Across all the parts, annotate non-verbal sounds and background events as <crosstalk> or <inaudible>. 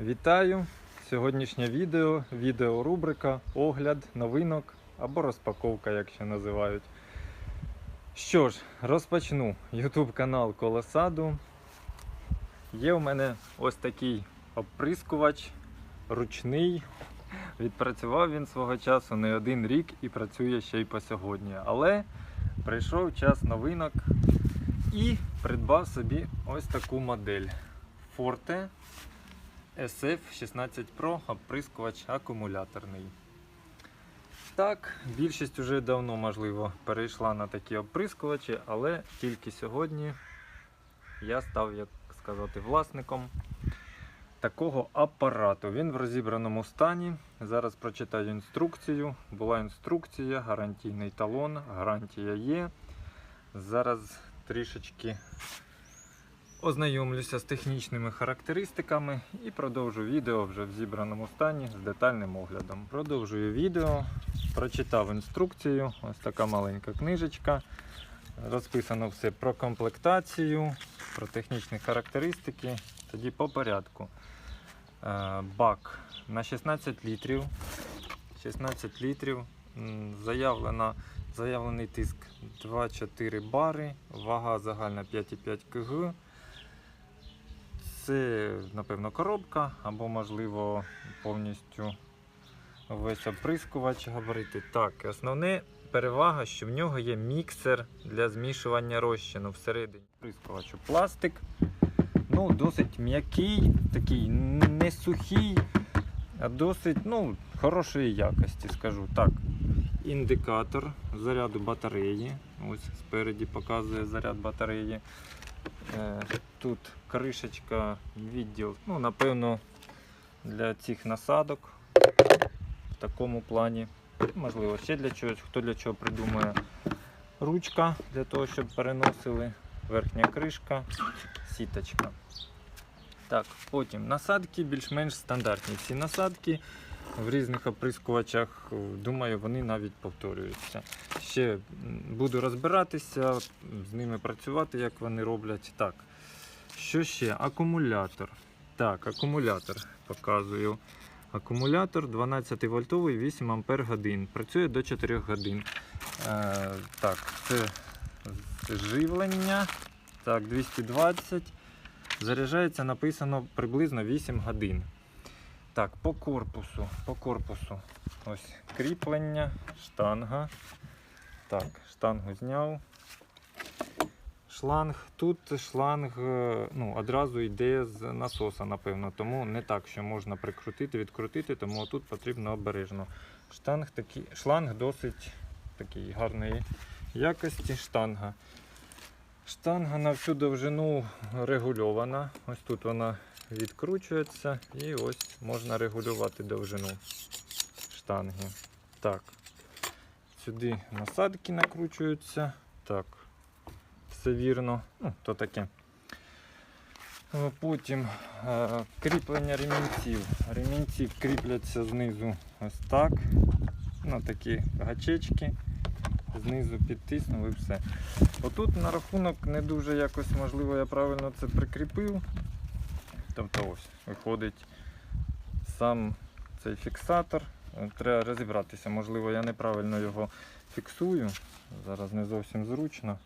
Вітаю! Сьогоднішнє відео, відеорубрика, огляд, новинок або розпаковка, як ще називають. Що ж, розпочну. YouTube канал Колосаду. Є у мене ось такий оприскувач ручний. Відпрацював він свого часу не один рік і працює ще й по сьогодні. Але прийшов час новинок і придбав собі ось таку модель Forte SF16 Pro оприскувач акумуляторний. Так, більшість вже давно, можливо, перейшла на такі оприскувачі, але тільки сьогодні я став, як сказати, власником такого апарату. Він в розібраному стані. Зараз прочитаю інструкцію. Була інструкція, гарантійний талон, гарантія є. Зараз трішечки ознайомлюся з технічними характеристиками і продовжу відео вже в зібраному стані з детальним оглядом. Продовжую відео, прочитав інструкцію, ось така маленька книжечка. Розписано все про комплектацію, про технічні характеристики. Тоді по порядку. Е, Бак на 16 літрів. 16 літрів. Заявлена, заявлений тиск 2-4 бари, вага загальна 5,5 кг. Це, напевно, коробка або, можливо, повністю весь оприскувач габарити. Так, основне перевага, що в нього є міксер для змішування розчину всередині. Оприскувачу пластик. Ну, досить м'який, такий не сухий, а досить ну, хорошої якості, скажу так. Індикатор заряду батареї. Ось спереді показує заряд батареї. Е, Тут кришечка, відділ, ну, напевно, для цих насадок в такому плані. Можливо, ще для чогось, хто для чого придумає. Ручка для того, щоб переносили, верхня кришка, сіточка. Так, потім насадки більш-менш стандартні. Всі насадки в різних оприскувачах, думаю, вони навіть повторюються. Ще буду розбиратися, з ними працювати, як вони роблять. Так, що ще? Акумулятор. Так, акумулятор показую. Акумулятор 12 вольтовий 8 ампер годин. Працює до 4 годин. Е, так, це живлення. Так, 220. Заряджається написано приблизно 8 годин. Так, по корпусу. По корпусу. Ось кріплення, штанга. Так, штангу зняв. Шланг. Тут шланг е, ну, одразу йде з насоса, напевно. Тому не так, що можна прикрутити, відкрутити, тому тут потрібно обережно. Штанг такий, шланг досить такий гарної якості. Штанга. Штанга на всю довжину регульована. Ось тут вона відкручується і ось можна регулювати довжину штанги. Так. Сюди насадки накручуються. Так. Все вірно. Ну, то таке. Потім е, кріплення ремінців. Ремінці кріпляться знизу ось так. На такі гачечки. Знизу підтиснув і все. Отут на рахунок не дуже якось можливо я правильно це прикріпив. Тобто ось виходить сам цей фіксатор. Треба розібратися, можливо, я неправильно його фіксую. Зараз не зовсім зручно.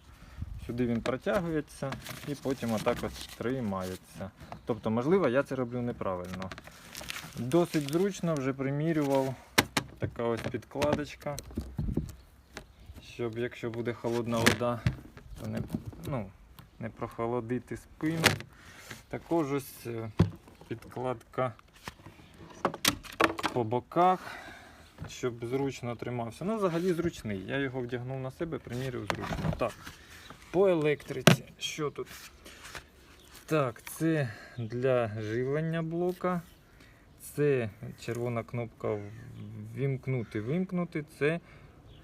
Сюди він протягується і потім отак ось тримається. Тобто, можливо, я це роблю неправильно. Досить зручно вже примірював. Така ось підкладочка. Щоб якщо буде холодна вода, то не, ну, не прохолодити спину. Також ось е, підкладка по боках, щоб зручно тримався. Ну, взагалі зручний. Я його вдягнув на себе, примірив зручно. Так, по електриці. Що тут? Так, це для живлення блока. Це червона кнопка вімкнути, вимкнути. Це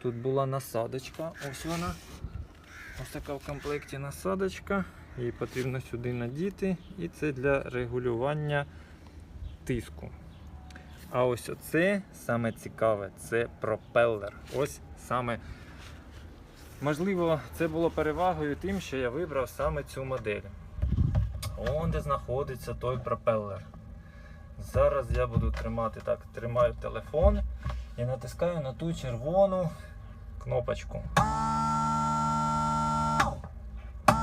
тут була насадочка. Ось вона. Ось така в комплекті насадочка. Її потрібно сюди надіти. І це для регулювання тиску. А ось оце саме цікаве, це пропелер. Ось саме. Можливо, це було перевагою тим, що я вибрав саме цю модель. Он де знаходиться той пропелер. Зараз я буду тримати так, тримаю телефон і натискаю на ту червону кнопочку.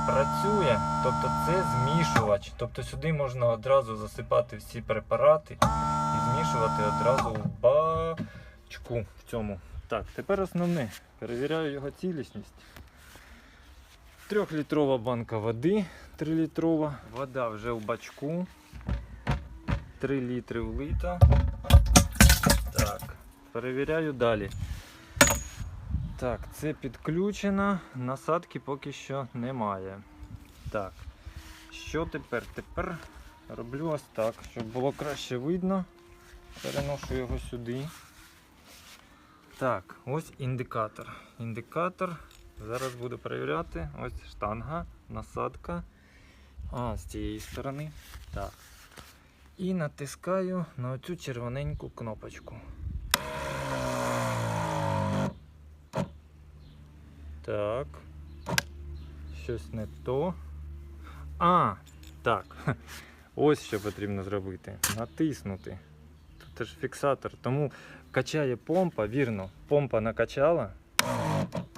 Працює, тобто це змішувач. Тобто сюди можна одразу засипати всі препарати і змішувати одразу в бачку в цьому. Так, тепер основне. Перевіряю його цілісність. Трьохлітрова банка води, 3 літрова. Вода вже в бачку. 3 літри влита. Так, перевіряю далі. Так, це підключено, насадки поки що немає. Так, що тепер? Тепер роблю ось так, щоб було краще видно. Переношу його сюди. Так, ось індикатор. Індикатор. Зараз буду перевіряти. Ось штанга, насадка. А, з цієї сторони. Так. І натискаю на оцю червоненьку кнопочку. Так. Щось не то. А, так. <laughs> Ось що потрібно зробити. Натиснути. Тут ж фіксатор. Тому качає помпа, вірно. Помпа накачала.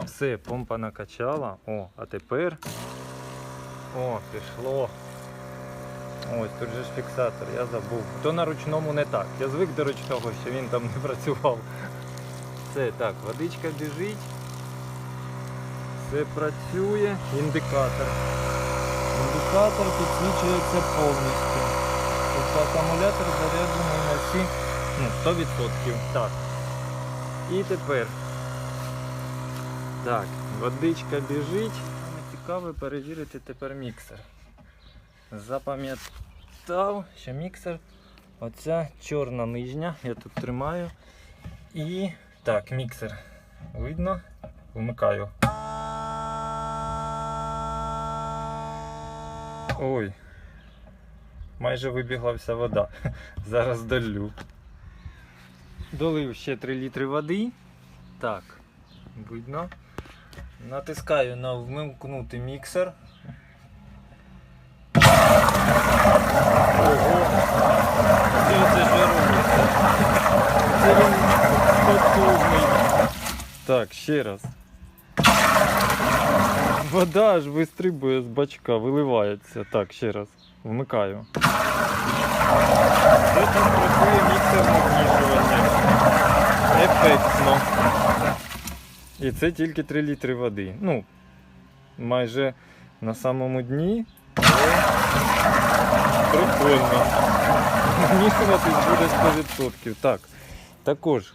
Все, помпа накачала. О, а тепер. О, пішло. Ось тут же ж фіксатор, я забув. То на ручному не так. Я звик до ручного, що він там не працював. Все, так, водичка біжить. Все працює. Індикатор. Індикатор підсвічується повністю. Тобто акумулятор заряджений на всі ну, 100%. Так. І тепер. Так, водичка біжить. Цікаво перевірити тепер міксер. Запам'ятав, що міксер оця чорна нижня, я тут тримаю. І так, міксер. Видно? Вмикаю. Ой. Майже вибігла вся вода. <laughs> Зараз долю. Долив ще 3 літри води. Так, видно. Натискаю на вмикнути міксер. Ого! Що це ж робиться? Це він потужний. Так, ще раз. Вода аж вистрибує з бачка, виливається. Так, ще раз. Вмикаю. Це там працює міксерне змішування. Ефектно. І це тільки 3 літри води. Ну, майже на самому дні. Прикольно. Змішуватись буде 100%. Так. Також,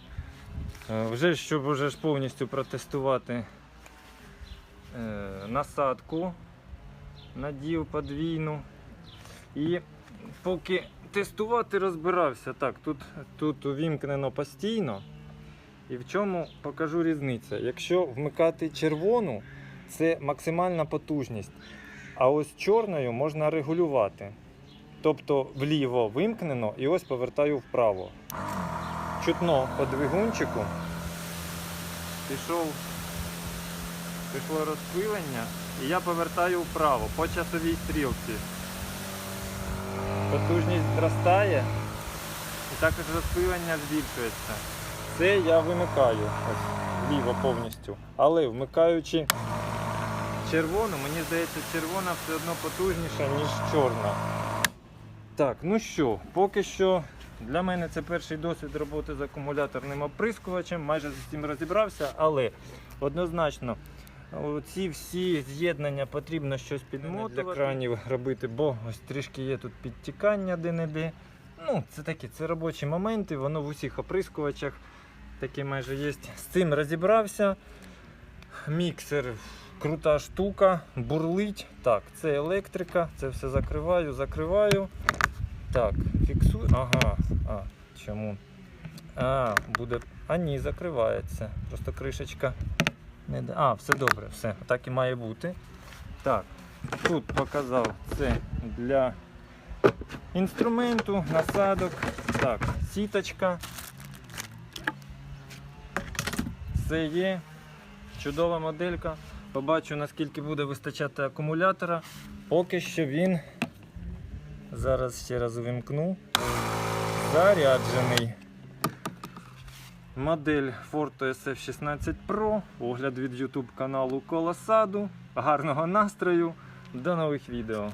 е, вже щоб вже ж повністю протестувати насадку, надів подвійну. І поки тестувати розбирався, так, тут, тут увімкнено постійно. І в чому покажу різницю. Якщо вмикати червону, це максимальна потужність. А ось чорною можна регулювати. Тобто вліво вимкнено і ось повертаю вправо. Чутно по двигунчику. Пішов, пішло розпилення і я повертаю вправо по часовій стрілці. Потужність зростає і також розпилення збільшується. Це я вимикаю ось вліво повністю. Але вмикаючи червону, мені здається, червона все одно потужніша, ніж чорна. Так, ну що, поки що для мене це перший досвід роботи з акумуляторним оприскувачем. Майже з цим розібрався, але однозначно ці всі з'єднання потрібно щось підмотувати. Для кранів робити, бо ось трішки є тут підтікання де-не-де. Ну, це такі, це робочі моменти, воно в усіх оприскувачах таке майже є. З цим розібрався. Міксер крута штука, бурлить. Так, це електрика, це все закриваю, закриваю. Так, фіксую. Ага. А, чому? А, буде. А ні, закривається. Просто кришечка. Не... А, все добре, все. Так і має бути. Так, тут показав це для інструменту, насадок. Так, сіточка. Все є. Чудова моделька. Побачу, наскільки буде вистачати акумулятора. Поки що він. Зараз ще раз увімкну. заряджений. Модель Ford SF16 Pro, огляд від YouTube каналу Колосаду. Гарного настрою. До нових відео.